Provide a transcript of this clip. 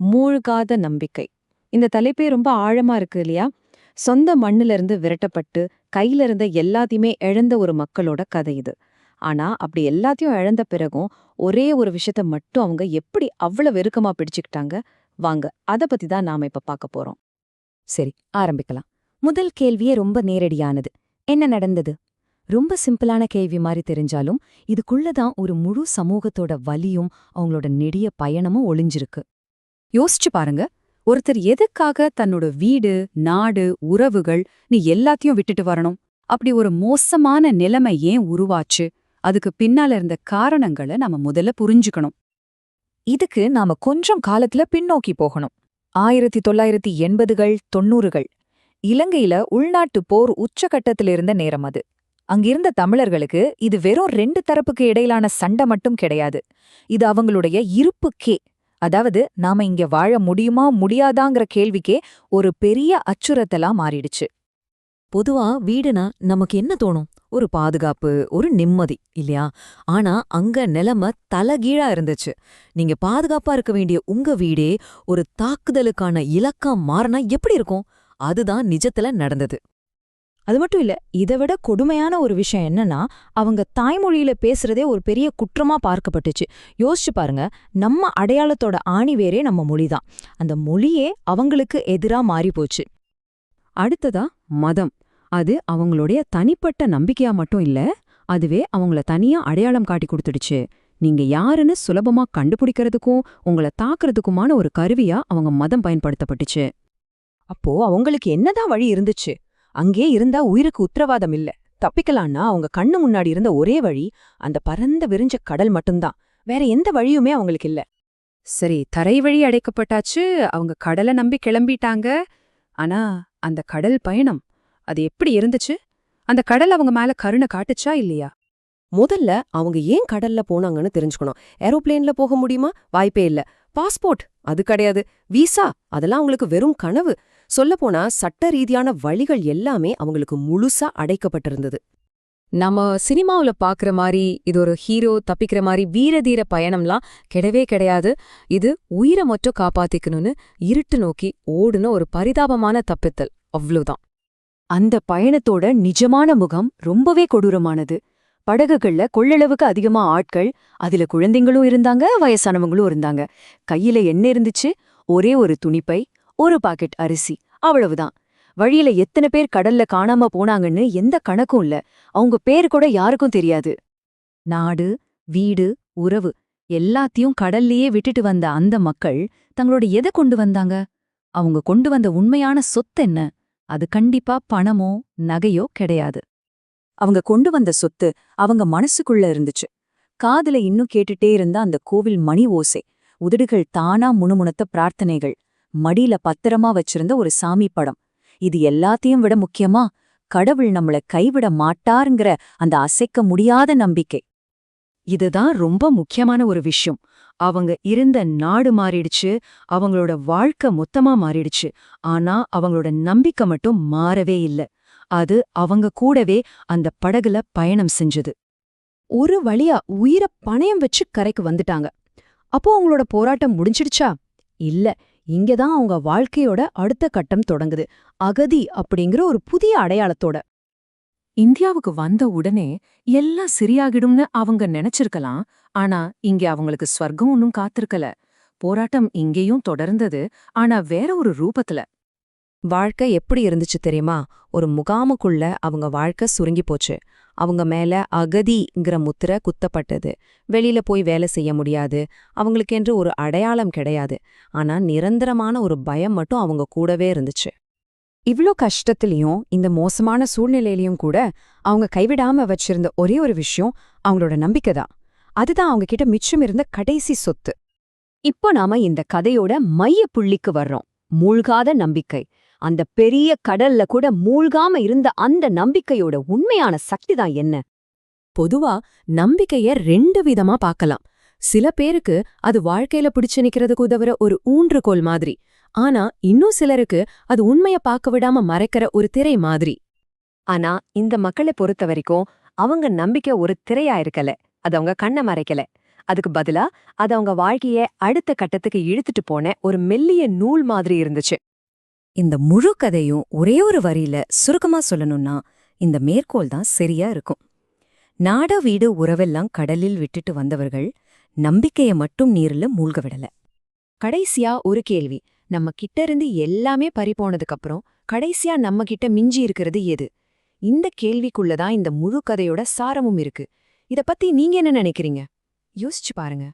மூழ்காத நம்பிக்கை. இந்த தலைப்பே ரொம்ப ஆழமா இருக்கு இல்லையா? சொந்த மண்ணுல இருந்து விரட்டப்பட்டு கையில இருந்த எல்லாத்தையுமே இழந்த ஒரு மக்களோட கதை இது. ஆனா அப்படி எல்லாத்தையும் இழந்த பிறகும் ஒரே ஒரு விஷயத்த மட்டும் அவங்க எப்படி அவ்வளவு வெறுக்கமா பிடிச்சுக்கிட்டாங்க? வாங்க அத பத்தி தான் நாம இப்ப பார்க்க போறோம். சரி ஆரம்பிக்கலாம். முதல் கேள்வியே ரொம்ப நேரடியானது. என்ன நடந்தது? ரொம்ப சிம்பிளான கேள்வி மாதிரி தெரிஞ்சாலும் இதுக்குள்ளதான் ஒரு முழு சமூகத்தோட வலியும் அவங்களோட நெடிய பயணமும் ஒளிஞ்சிருக்கு. யோசிச்சு பாருங்க. ஒருத்தர் எதுக்காக தன்னோட வீடு நாடு உறவுகள் நீ எல்லாத்தையும் விட்டுட்டு வரணும்? அப்படி ஒரு மோசமான நிலைமை ஏன் உருவாச்சு? அதுக்கு பின்னால இருந்த காரணங்களை நாம முதல்ல புரிஞ்சுக்கணும். இதுக்கு நாம கொஞ்சம் காலத்துல பின்னோக்கி போகணும். ஆயிரத்தி தொள்ளாயிரத்தி எண்பதுகள் தொண்ணூறுகள். இலங்கையில உள்நாட்டு போர் உச்சகட்டத்திலிருந்த நேரம் அது. அங்கிருந்த தமிழர்களுக்கு இது வெறும் ரெண்டு தரப்புக்கு இடையிலான சண்டை மட்டும் கிடையாது. இது அவங்களுடைய இருப்புக்கே அதாவது நாம இங்க வாழ முடியுமா முடியாதாங்கிற கேள்விக்கே ஒரு பெரிய அச்சுறுத்தலா மாறிடுச்சு. பொதுவா வீடுனா நமக்கு என்ன தோணும்? ஒரு பாதுகாப்பு ஒரு நிம்மதி இல்லையா? ஆனா அங்க நிலைமை தலகீழா இருந்துச்சு. நீங்க பாதுகாப்பா இருக்க வேண்டிய உங்க வீடே ஒரு தாக்குதலுக்கான இலக்கா மாறினா எப்படி இருக்கும்? அதுதான் நிஜத்துல நடந்தது. அது மட்டும் இல்ல இதை விட கொடுமையான ஒரு விஷயம் என்னன்னா அவங்க தாய்மொழியில பேசுறதே ஒரு பெரிய குற்றமா பார்க்கப்பட்டுச்சு. யோசிச்சு பாருங்க நம்ம அடையாளத்தோட ஆணிவேரே நம்ம மொழிதான். அந்த மொழியே அவங்களுக்கு எதிரா மாறி போச்சு அடுத்ததா மதம். அது அவங்களுடைய தனிப்பட்ட நம்பிக்கையா மட்டும் இல்ல அதுவே அவங்கள தனியா அடையாளம் காட்டி கொடுத்துடுச்சு. நீங்க யாருன்னு சுலபமா கண்டுபிடிக்கிறதுக்கும் உங்கள தாக்குறதுக்குமான ஒரு கருவியா அவங்க மதம் பயன்படுத்தப்பட்டுச்சு. அப்போ அவங்களுக்கு என்னதான் வழி இருந்துச்சு? அங்கே இருந்தா உயிருக்கு உத்தரவாதம் இல்ல. தப்பிக்கலான்னா அவங்க கண்ணு முன்னாடி இருந்த ஒரே வழி அந்த பரந்த விரிஞ்ச கடல் மட்டும்தான். வேற எந்த வழியுமே அவங்களுக்கு இல்ல. சரி தரை வழி அடைக்கப்பட்டாச்சு. அவங்க கடலை நம்பி கிளம்பிட்டாங்க. ஆனா அந்த கடல் பயணம் அது எப்படி இருந்துச்சு? அந்த கடல் அவங்க மேல கருணை காட்டுச்சா இல்லையா? முதல்ல அவங்க ஏன் கடல்ல போனாங்கன்னு தெரிஞ்சுக்கணும். ஏரோப்ளேன்ல போக முடியுமா? வாய்ப்பே இல்ல. பாஸ்போர்ட் அது கிடையாது. விசா அதெல்லாம் அவங்களுக்கு வெறும் கனவு. சொல்லப்போனா சட்ட ரீதியான வழிகள் எல்லாமே அவங்களுக்கு முழுசா அடைக்கப்பட்டிருந்தது. நம்ம சினிமாவுல பாக்குற மாதிரி இது ஒரு ஹீரோ தப்பிக்கிற மாதிரி வீரதீர பயணம்லாம் கிடையவே கிடையாது. இது உயிரை மட்டும் காப்பாத்திக்கணும்னு இருட்டு நோக்கி ஓடுன ஒரு பரிதாபமான தப்பித்தல். அவ்வளவுதான் அந்த பயணத்தோட நிஜமான முகம் ரொம்பவே கொடூரமானது. படகுகள்ல கொள்ளளவுக்கு அதிகமா ஆட்கள் அதுல குழந்தைங்களும் இருந்தாங்க வயசானவங்களும் இருந்தாங்க. கையில என்ன இருந்துச்சு ஒரே ஒரு துணிப்பை ஒரு பாக்கெட் அரிசி. அவ்வளவுதான். வழியில எத்தனை பேர் கடல்ல காணாம போனாங்கன்னு எந்த கணக்கும் இல்ல. அவங்க பேர் கூட யாருக்கும் தெரியாது. நாடு வீடு உறவு எல்லாத்தையும் கடல்லையே விட்டுட்டு வந்த அந்த மக்கள் தங்களோட எதை கொண்டு வந்தாங்க? அவங்க கொண்டு வந்த உண்மையான சொத்து என்ன? அது கண்டிப்பா பணமோ நகையோ கிடையாது. அவங்க கொண்டு வந்த சொத்து அவங்க மனசுக்குள்ள இருந்துச்சு. காதுல இன்னும் கேட்டுட்டே இருந்த அந்த கோவில் மணி ஓசை உதடுகள் தானா முணுமுணுத்த பிரார்த்தனைகள் மடியில பத்திரமா வச்சிருந்த ஒரு சாமி படம். இது எல்லாத்தையும் விட முக்கியமா கடவுள் நம்மள கைவிட மாட்டாருங்கிற அந்த அசைக்க முடியாத நம்பிக்கை. இதுதான் ரொம்ப முக்கியமான ஒரு விஷயம். அவங்க இருந்த நாடு மாறிடுச்சு அவங்களோட வாழ்க்கை மொத்தமா மாறிடுச்சு. ஆனா அவங்களோட நம்பிக்கை மட்டும் மாறவே இல்ல. அது அவங்க கூடவே அந்த படகுல பயணம் செஞ்சது. ஒரு வழியா உயிரை பணயம் வச்சு கரைக்கு வந்துட்டாங்க. அப்போ அவங்களோட போராட்டம் முடிஞ்சிடுச்சா? இல்ல இங்கதான் அவங்க வாழ்க்கையோட அடுத்த கட்டம் தொடங்குது. அகதி அப்படிங்கிற ஒரு புதிய அடையாளத்தோட. இந்தியாவுக்கு வந்த உடனே எல்லாம் சரியாகிடும்னு அவங்க நினைச்சிருக்கலாம். ஆனா இங்க அவங்களுக்கு ஸ்வர்க்கம் ஒன்னும் காத்திருக்கல. போராட்டம் இங்கேயும் தொடர்ந்தது ஆனா வேற ஒரு ரூபத்துல. வாழ்க்கை எப்படி இருந்துச்சு தெரியுமா? ஒரு முகாமுக்குள்ள அவங்க வாழ்க்கை சுருங்கி போச்சு. அவங்க மேல அகதிங்கிற முத்திரை குத்தப்பட்டது. வெளியில போய் வேலை செய்ய முடியாது. அவங்களுக்கென்று ஒரு அடையாளம் கிடையாது. ஆனா நிரந்தரமான ஒரு பயம் மட்டும் அவங்க கூடவே இருந்துச்சு. இவ்ளோ கஷ்டத்துலயும் இந்த மோசமான சூழ்நிலையிலயும் கூட அவங்க கைவிடாம வச்சிருந்த ஒரே ஒரு விஷயம் அவங்களோட நம்பிக்கை தான். அதுதான் அவங்க கிட்ட மிச்சம் இருந்த கடைசி சொத்து. இப்போ நாம இந்த கதையோட மைய புள்ளிக்கு வர்றோம். மூழ்காத நம்பிக்கை. அந்த பெரிய கடல்ல கூட மூழ்காம இருந்த அந்த நம்பிக்கையோட உண்மையான சக்தி தான் என்ன? பொதுவா நம்பிக்கைய ரெண்டு விதமா பார்க்கலாம். சில பேருக்கு அது வாழ்க்கையில பிடிச்சு நிக்கிறதுக்கு உதவுற ஒரு ஊன்றுகோல் மாதிரி. ஆனா இன்னும் சிலருக்கு அது உண்மைய பார்க்க விடாம மறைக்கிற ஒரு திரை மாதிரி. ஆனா இந்த மக்களை பொறுத்த வரைக்கும் அவங்க நம்பிக்கை ஒரு திரையா இருக்கல. அது அவங்க கண்ணை மறைக்கல. அதுக்கு பதிலா அது அவங்க வாழ்க்கைய அடுத்த கட்டத்துக்கு இழுத்துட்டு போன ஒரு மெல்லிய நூல் மாதிரி இருந்துச்சு. இந்த முழு கதையும் ஒரே ஒரு வரியில சுருக்கமா சொல்லணும்னா இந்த மேற்கோள் தான் சரியா இருக்கும். நாட வீடு உறவெல்லாம் கடலில் விட்டுட்டு வந்தவர்கள் நம்பிக்கைய மட்டும் நீர்ல மூழ்க விடல. கடைசியா ஒரு கேள்வி நம்ம கிட்ட இருந்து எல்லாமே பறிப்போனதுக்கப்புறம் கடைசியா நம்ம கிட்ட மிஞ்சி இருக்கிறது எது? இந்த கேள்விக்குள்ளதான் இந்த முழு கதையோட சாரமும் இருக்கு. இத பத்தி நீங்க என்ன நினைக்கிறீங்க? யோசிச்சு பாருங்க.